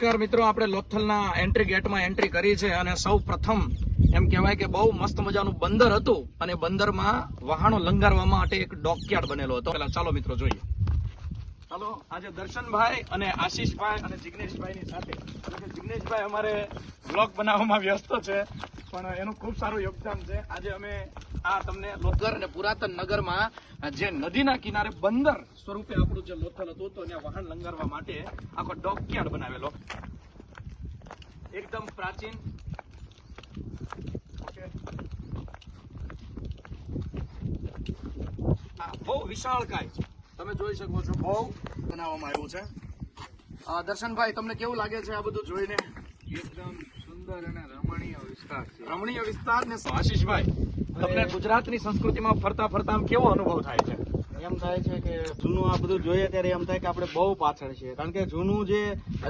નમસ્કાર મિત્રો, આપણે લોથલના એન્ટ્રી ગેટમાં એન્ટ્રી કરી છે અને સૌ પ્રથમ એમ કહેવાય કે બહુ મસ્ત મજાનું બંદર હતું અને બંદરમાં વહાણો લંગારવા માટે એક ડોકયાર્ડ બનેલો હતો. પેલા ચાલો મિત્રો જોઈએ. ચાલો, આજે દર્શનભાઈ અને આશીષભાઈ અને જિગ્નેશભાઈની સાથે. જિગ્નેશભાઈ અમારે બ્લોગ બનાવવામાં વ્યસ્ત છે. પણ એનું ખૂબ સારું યોગદાન છે. આજે અમે આ તમને લોથલ અને પુરાતન નગરમાં જે નદીના કિનારે બંદર સ્વરૂપે આપણું જે લોથલ હતું, તો ત્યાં વાહન લંગારવા માટે આખો ડોકયાર્ડ બનાવેલો. એકદમ પ્રાચીન. બહુ વિશાળકાય છે. તમે જોઈ શકો છો, બહુ બનાવવામાં આવ્યું છે. દર્શનભાઈ, તમને કેવું લાગે છે આ બધું જોઈને? એકદમ અને રમણીય વિસ્તાર છે. રમણીય વિસ્તાર ને આશીષભાઈ તમને ગુજરાતની સંસ્કૃતિમાં ફરતા ફરતા આમ કેવો અનુભવ થાય છે? એમ થાય છે કે જૂનું આ બધું જોઈએ ત્યારે એમ થાય કે આપણે બહુ પાછળ છીએ. કારણ કે જૂનું જે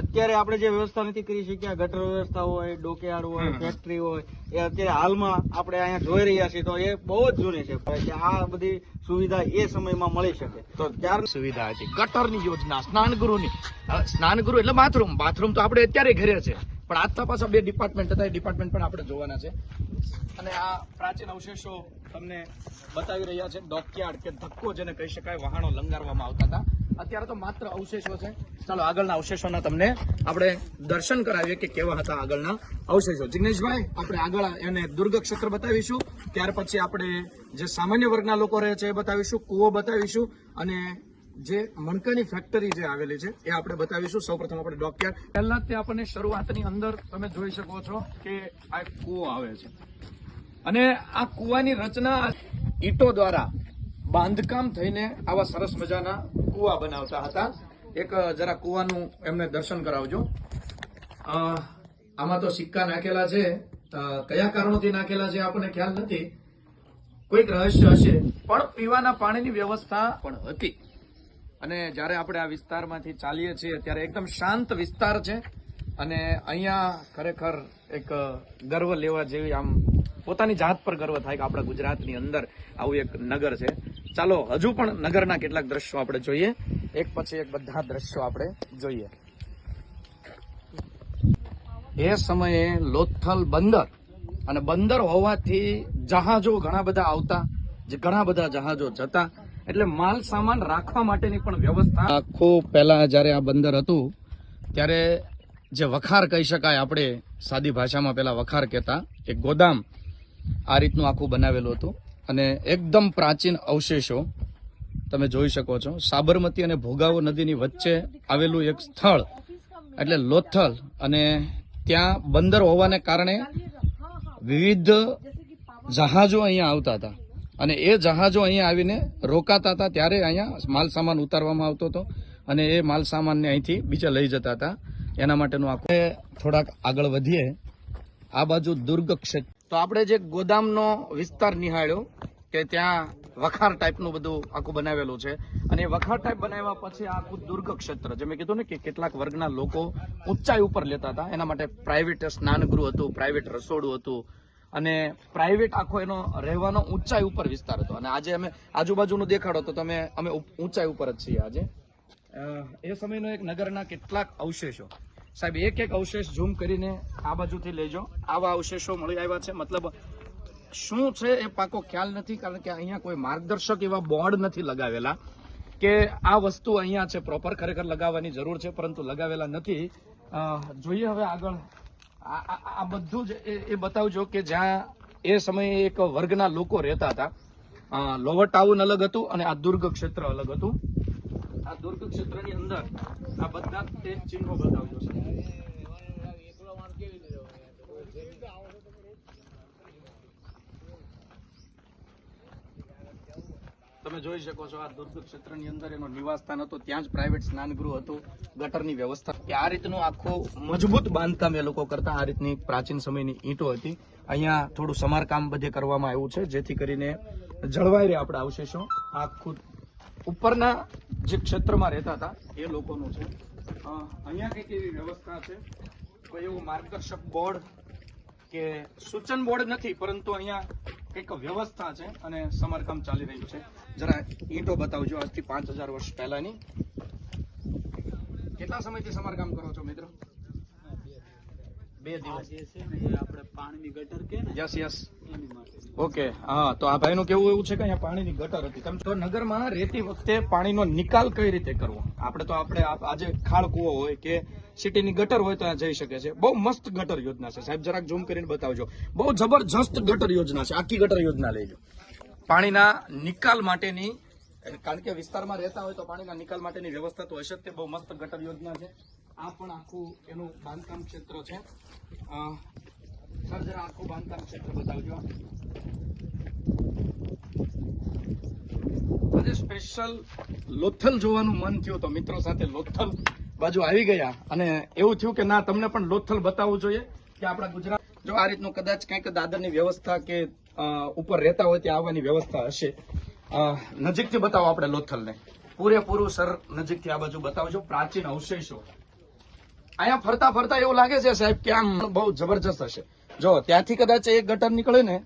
અત્યારે આપણે જે વ્યવસ્થા નથી કરી શક્યા ગટર વ્યવસ્થા હોય ડોકયાર્ડ હોય ફેક્ટરી હોય એ અત્યારે હાલમાં આપણે અહીંયા જોઈ રહ્યા છીએ તો એ બહુ જ જૂની છે. કે આ બધી સુવિધા એ સમયમાં મળી શકે. તો ત્યાર સુવિધા હતી? ગટરની યોજના સ્નાનગૃહની. સ્નાનગૃહ એટલે બાથરૂમ. બાથરૂમ તો આપણે અત્યારે ઘરે છે. પણ આજના પાછા બે ડિપાર્ટમેન્ટ હતા એ ડિપાર્ટમેન્ટ પણ આપણે જોવાના છે. અને આ પ્રાચીન અવશેષો તમને બતાવી રહ્યા છે. ડોકયાર્ડ કે ધક્કો જેને કહી શકાય વહાણો લંગારવામાં આવતા હતા. અત્યારે તો માત્ર અવશેષો છે. ચાલો, આગળના અવશેષોના તમને આપણે દર્શન કરાવીએ કે કેવા હતા આગળના અવશેષો. જિગ્નેશભાઈ, આપણે આગળ એને દુર્ગ ક્ષેત્ર બતાવીશું. ત્યાર પછી આપણે જે સામાન્ય વર્ગના લોકો રહે છે એ બતાવીશું, કૂવો બતાવીશું અને જે મણકાની ફેક્ટરી જે આવેલી છે એ આપણે બતાવીશું. સૌપ્રથમ આપણે ડોકયાર્ડ. પહેલા આપણને શરૂઆતની અંદર તમે જોઈ શકો છો કે આ કૂવો આવે છે. અને આ કૂવાની રચના ઈંટો દ્વારા બાંધકામ થઈને આવા સરસ મજાના કૂવા બનાવતા હતા. એક જરા કૂવાનું એમને દર્શન કરાવજો. આમાં તો સિક્કા નાખેલા છે. કયા કારણોથી નાખેલા છે આપણને ખ્યાલ નથી. કોઈક રહસ્ય હશે, પણ પીવાના પાણીની વ્યવસ્થા પણ હતી. અને જ્યારે આપણે આ વિસ્તારમાંથી ચાલીએ છીએ, ત્યારે એકદમ શાંત વિસ્તાર છે. અને અહીંયા ખરેખર એક ગર્વ લેવા જેવી આમ પોતાની જાત પર ગર્વ થાય કે આપણા ગુજરાતની અંદર આવું એક નગર છે. ચાલો, હજુ પણ નગરના કેટલાક દ્રશ્યો આપણે જોઈએ. એક પછી એક બધા દ્રશ્યો આપણે જોઈએ. એ સમયે લોથલ બંદર અને બંદર હોવાથી જહાજો ઘણા બધા આવતા, જે ઘણા બધા જહાજો જતા. એટલે માલ સામાન રાખવા માટેની પણ વ્યવસ્થા આખું પહેલા જ્યારે આ બંદર હતું, ત્યારે જે વખાર કહી શકાય, આપણે સાદી ભાષામાં પેલા વખાર કહેતા, એક ગોદામ આ રીતનું આખું બનાવેલું હતું. અને એકદમ પ્રાચીન અવશેષો તમે જોઈ શકો છો. સાબરમતી અને ભોગાવો નદીની વચ્ચે આવેલું એક સ્થળ, એટલે લોથલ. અને ત્યાં બંદર હોવાને કારણે વિવિધ જહાજો અહીંયા આવતા હતા. અને એ જહાજો અહીંયા આવીને રોકાતા હતા. ત્યારે અહીંયા માલ સામાન ઉતારવામાં આવતો હતો અને એ માલ સામાનને અહીંથી બીજે લઈ જતા હતા. એના માટેનું આખું થોડાક આગળ વધીએ. આ બાજુ દુર્ગ ક્ષેત્ર તો આપણે જે ગોદામનો વિસ્તાર નિહાળ્યો કે ત્યાં વખાર ટાઈપનું બધું આખું બનાવેલું છે. અને વખાર ટાઈપ બનાવ્યા પછી આખું દુર્ગ ક્ષેત્ર જે મેં કીધું ને કે કેટલાક વર્ગના લોકો ઊંચાઈ ઉપર લેતા હતા, એના માટે પ્રાઇવેટ સ્નાનગૃહ હતું પ્રાઇવેટ રસોડું હતું, અને પ્રાઇવેટ આખો એનો રહેવાનો ઊંચાઈ ઉપર વિસ્તાર હતો. અને આજે અમે આજુબાજુનું દેખાડો તો તમે, અમે ઊંચાઈ ઉપર જ છીએ આજે. એ સમયનો એક નગરના કેટલાક અવશેષો. સાહેબ, એક એક અવશેષ ઝૂમ કરીને આ બાજુથી લેજો. આવા અવશેષો મળી આવ્યા છે. મતલબ, શું છે એ પાકો ખ્યાલ નથી, કારણ કે અહીંયા કોઈ માર્ગદર્શક એવા બોર્ડ નથી લગાવેલા કે આ વસ્તુ અહીંયા છે. પ્રોપર ખરેખર લગાવવાની જરૂર છે, પરંતુ લગાવેલા નથી. જોઈએ હવે આગળ. આ બધું જ એ- બતાવજો કે જ્યાં એ સમયે એક વર્ગના લોકો રહેતા હતા. લોવર ટાઉન અલગ હતું અને આ દુર્ગ ક્ષેત્ર અલગ હતું. આ દુર્ગ ક્ષેત્રની અંદર આ બધા ચિહ્નો બતાવજો છે. તમે જોઈ શકો છો આ દુર્ગ ક્ષેત્રની અંદર એનો નિવાસ સ્થાન હતો. ત્યાં જ પ્રાઇવેટ સ્નાનગૃહ હતું. ગટરની વ્યવસ્થા. કે આ રીતનું આખું મજબૂત બાંધકામ એ લોકો કરતા આ રીતની પ્રાચીન સમયની ઈંટો હતી. અહીંયા થોડું સમારકામ બધે કરવામાં આવ્યું છે, જેથી કરીને જળવાઈ રહે આપણા અવશેષો. આખું ઉપરના જે ક્ષેત્રમાં રહેતા હતા એ લોકોનું છે. અહીંયા કંઈક એવી વ્યવસ્થા છે? કોઈ એવું માર્ગદર્શક બોર્ડ કે સૂચન બોર્ડ નથી પરંતુ અહીંયા કંઈક વ્યવસ્થા છે અને સમારકામ ચાલી રહ્યું છે. જરા ઈંટો બતાવજો આજથી પાંચ હજાર વર્ષ પહેલાની. કેટલા સમયથી સમારકામ કરો છો મિત્રો? બે દિવસ. જે છે ને આપણે પાણીની ગટર કે ને? યસ યસ ઓકે, હા, તો આ ભાઈનું કેવું એવું છે કે અહીંયા પાણીની ગટર હતી? તમે તો નગરમાં રહેતી વખતે પાણીનો નિકાલ કઈ રીતે કરવો? આપણે તો આપણે આજે ખાળ કૂવો હોય કે સિટીની ગટર હોય તો ત્યાં જઈ શકે છે. બહુ મસ્ત ગટર યોજના છે. સાહેબ, જરાક ઝૂમ કરીને બતાવજો. બહુ જબરજસ્ત ગટર યોજના છે. આખી ગટર યોજના લેજો પાણીના નિકાલ માટેની કારણ કે વિસ્તારમાં રહેતા હોય તો પાણીના નિકાલ માટેની વ્યવસ્થા તો હશે જ તે. બહુ મસ્ત ગટર યોજના છે. આ પણ આખું એનું બાંધકામ ક્ષેત્ર છે. સર, જરા આખું બાંધકામ આજે સ્પેશિયલ લોથલ જોવાનું મન થયું તો મિત્રો સાથે લોથલ બાજુ આવી ગયા. અને એવું થયું કે ના, તમને પણ લોથલ બતાવવું જોઈએ કે આપણા ગુજરાત જો આ રીતનું કદાચ કંઈક દાદરની વ્યવસ્થા કે ઉપર રહેતા હોય ત્યાં આવવાની વ્યવસ્થા હશે. નજીકથી બતાવો આપણે લોથલને. પૂરેપૂરું, સર, નજીકથી આ બાજુ બતાવજો. પ્રાચીન અવશેષો. અહીંયા ફરતા ફરતા એવું લાગે છે સાહેબ કે આમ બહુ જબરજસ્ત હશે. જો ત્યાંથી કદાચ એક ગટર નીકળે ને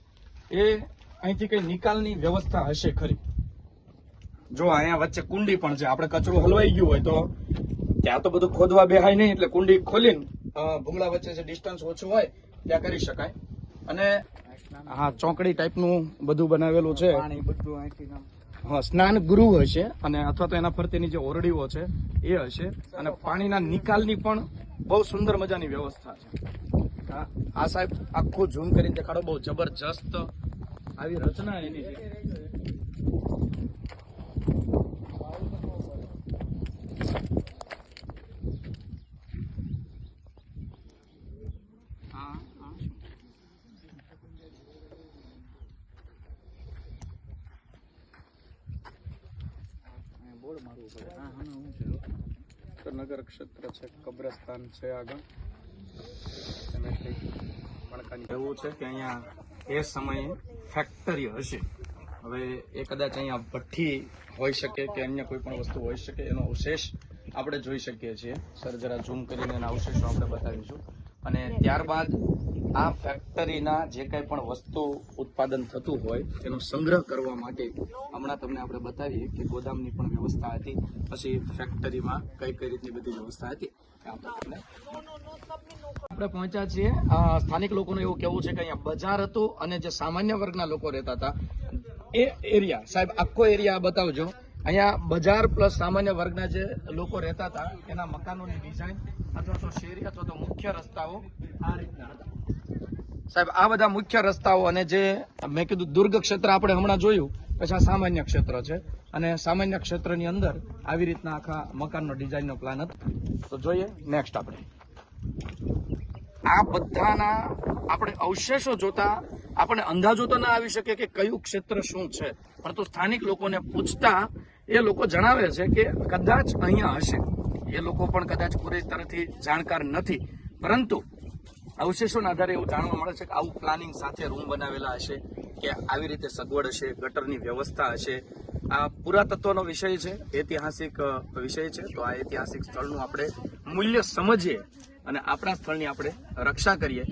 એ અહીંથી કઈ નિકાલની વ્યવસ્થા હશે ખરી. જો અહીંયા વચ્ચે કુંડી પણ છે. આપણે કચરો હલવાઈ ગયું હોય તો ત્યાં તો બધું ખોદવા બેહાય નહીં એટલે કુંડી ખોલીને ભૂંગળા વચ્ચે જે ડિસ્ટન્સ ઓછું હોય ત્યાં કરી શકાય. અને હા ચોકડી ટાઈપનું બધું બનાવેલું છે. પાણી બધું અહીંથી હા સ્નાન ગૃહ હશે અને અથવા તો એના ફરતેની જે ઓરડીઓ છે એ હશે. અને પાણીના નિકાલની પણ બહુ સુંદર મજાની વ્યવસ્થા છે. આ- આ સાહેબ આખું ઝૂમ કરીને દેખાડો બહુ જબરજસ્ત આવી રચના એની છે આ- આ શું? અહીંયા બોર્ડ મારવું પડે હા હા હું છે તો નગર ક્ષેત્ર છે કબ્રસ્તાન છે આગળ એવું છે કે અહીંયા એ સમયે ફેક્ટરી હશે. હવે એ કદાચ અહીંયા ભઠ્ઠી હોઈ શકે કે અન્ય કોઈ પણ વસ્તુ હોઈ શકે, એનો અવશેષ આપણે જોઈ શકીએ છીએ. સર, જરા ઝૂમ કરીને એના અવશેષો આપણે બતાવીશું. અને ત્યારબાદ આ ફેક્ટરીના જે કંઈ પણ વસ્તુ ઉત્પાદન થતું હોય એનો સંગ્રહ કરવા માટે હમણાં તમને આપણે બતાવીએ કે ગોદામની પણ વ્યવસ્થા હતી. પછી ફેક્ટરીમાં કઈ કઈ રીતની બધી વ્યવસ્થા હતી. આપણે પહોંચ્યા છીએ. સ્થાનિક લોકોનું એવું કેવું છે કે અહીંયા બજાર હતું અને જે સામાન્ય વર્ગના લોકો રહેતા હતા. એ એરિયા સાહેબ, આખો એરિયા બતાવજો. અહીંયા બજાર પ્લસ સામાન્ય વર્ગના જે લોકો રહેતા હતા, એના મકાનોની ડિઝાઇન અથવા તો શેરી અથવા તો મુખ્ય રસ્તાઓ આ રીતના હતા. સાહેબ, આ બધા મુખ્ય રસ્તાઓ અને જે મેં કીધું દુર્ગ ક્ષેત્ર આપણે હમણાં જોયું, પછી આ સામાન્ય ક્ષેત્ર છે. અને સામાન્ય ક્ષેત્રની અંદર આવી રીતના આખા મકાનનો ડિઝાઇનનો પ્લાન હતો. તો જોઈએ નેક્સ્ટ આપણે. આ બધાના આપણે અવશેષો જોતા, આપણે અંદાજો તો ના આવી શકે કે કયું ક્ષેત્ર શું છે. પરંતુ સ્થાનિક લોકોને પૂછતા એ લોકો જણાવે છે કે કદાચ અહીંયા હશે. એ લોકો પણ કદાચ પૂરી તરફથી જાણકાર નથી. પરંતુ અવશેષોના આધારે એવું જાણવા મળે છે કે આવું પ્લાનિંગ સાથે રૂમ બનાવેલા હશે, કે આવી રીતે સગવડ હશે, ગટરની વ્યવસ્થા હશે. આ પુરાતત્વનો વિષય છે, ઐતિહાસિક વિષય છે. તો આ ઐતિહાસિક સ્થળનું આપણે મૂલ્ય સમજીએ અને આપણા સ્થળની આપણે રક્ષા કરીએ.